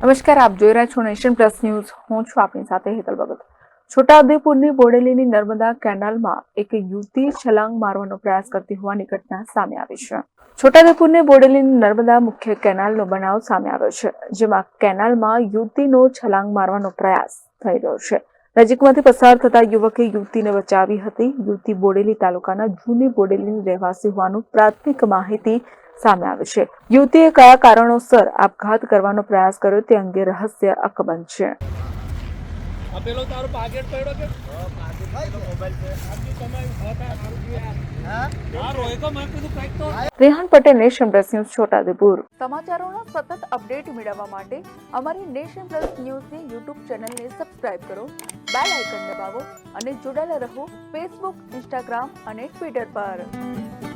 નમસ્કાર, આપ જોઈ રહ્યા છો નેશન પ્લસ ન્યૂઝ. હું છું આપની સાથે હેતલ ભગત. છોટાઉદેપુરની બોડેલીની નર્મદા કેનાલમાં એક યુવતી છલાંગ મારવાનો પ્રયાસ કરતી હોવાની ઘટના સામે આવી છે. છોટાઉદેપુરની બોડેલીની નર્મદા મુખ્ય કેનાલનો બનાવ સામે આવ્યો છે, જેમાં કેનાલમાં યુવતીનો છલાંગ મારવાનો પ્રયાસ થઈ રહ્યો છે. નજીકમાંથી પસાર થતા યુવકે યુવતીને બચાવી હતી. યુવતી બોડેલી તાલુકાના જૂની બોડેલીની રહેવાસી હોવાનું પ્રાથમિક માહિતી સામે આવે છે. યુવતીએ કયા કારણોસર આપઘાત કરવાનો પ્રયાસ કર્યો તે અંગે રહસ્ય અકબંધ છે. પેલો તારો પાકેટ પડ્યો કે? Rehan Patel nation plus news Chhotaudepur. સમાચારોનો સતત અપડેટ મેળવવા માટે અમારી નેશન પ્લસ ન્યૂઝની યુટ્યુબ ચેનલને સબસ્ક્રાઇબ કરો બેલ આઇકન દબાવો અને જોડાયેલા રહો ફેસબુક ઇન્સ્ટાગ્રામ અને ટ્વિટર પર.